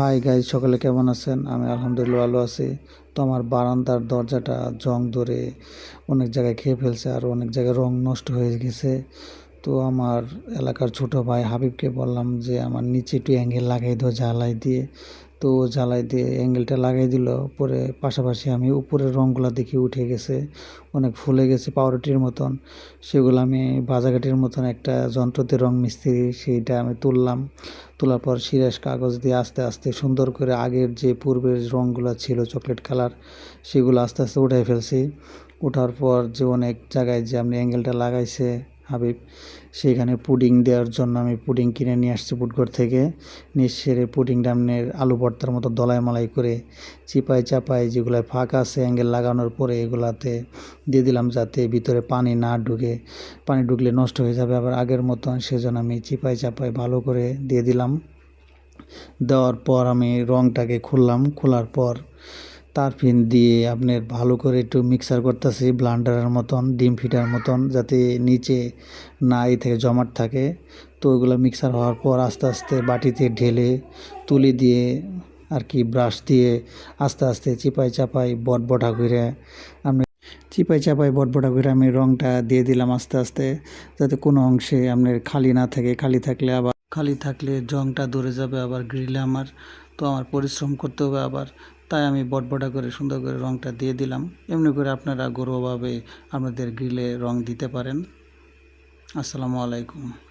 High গাই সকালে কেমন আছেন? আমি আলহামদুলিল্লাহ ভালো আছি। তো আমার বারান্দার দরজাটা জং ধরে অনেক জায়গায় খেয়ে ফেলছে আর অনেক জায়গায় রং নষ্ট হয়ে গেছে। তো আমার এলাকার ছোট ভাই হাবিবকে বললাম যে, আমার নিচে একটু অ্যাঙ্গেল লাগাই দো জ্বালাই দিয়ে। তো জ্বালাই দিয়ে অ্যাঙ্গেলটা লাগাই দিল, পরে পাশাপাশি আমি উপরের রঙগুলো দেখি উঠে গেছে, অনেক ফুলে গেছে পাউরুটির মতন। সেগুলো আমি বাজাঘাটির মতন একটা যন্ত্রতে রং মিস্ত্রি, সেইটা আমি তুললাম। তোলার পর সিরাস কাগজ দিয়ে আস্তে আস্তে সুন্দর করে আগের যে পূর্বের রঙগুলো ছিল চকলেট কালার, সেগুলো আস্তে আস্তে উঠে ফেলছি। ওঠার পর যে অনেক জায়গায় যে আপনি অ্যাঙ্গেলটা লাগাইছে হাবিব সেইখানে পুডিং দেওয়ার জন্য আমি পুডিং কিনে নিয়ে আসছি ফুটঘর থেকে। নিয়ে সেরে পুডিংটা আপনার আলু ভর্তার মতো দলাই মালাই করে চিপাই চাপাই যেগুলো ফাঁকা আছে অ্যাঙ্গেল লাগানোর পরে এগুলাতে দিয়ে দিলাম যাতে ভিতরে পানি না ঢুকে। পানি ঢুকলে নষ্ট হয়ে যাবে আবার আগের মতন। সেজন্য আমি চিপাই চাপাই ভালো করে দিয়ে দিলাম। দেওয়ার পর আমি রংটাকে খুললাম। খোলার পর তার পিন দিয়ে আপনার ভালো করে একটু মিক্সার করতেছি ব্লান্ডারের মতন, ডিম ফিটার মতন, যাতে নিচে না এই থেকে জমাট থাকে। তো ওইগুলো মিক্সার হওয়ার পর আস্তে আস্তে বাটিতে ঢেলে তুলি দিয়ে আর কি ব্রাশ দিয়ে আস্তে আস্তে চিপাই চাপাই বটবটা করে আপনি চিপাই চাপাই বটবটা করে আমি রংটা দিয়ে দিলাম আস্তে আস্তে, যাতে কোনো অংশে আপনার খালি না থাকে। খালি থাকলে আবার, খালি থাকলে জংটা ধরে যাবে, আবার গ্রিলে আমার। তো আমার পরিশ্রম করতে হবে আবার। তাই আমি বটবটা করে সুন্দর করে রংটা দিয়ে দিলাম। এমনি করে আপনারা গৌরবভাবে আপনাদের গ্রিলে রং দিতে পারেন। আসসালামু আলাইকুম।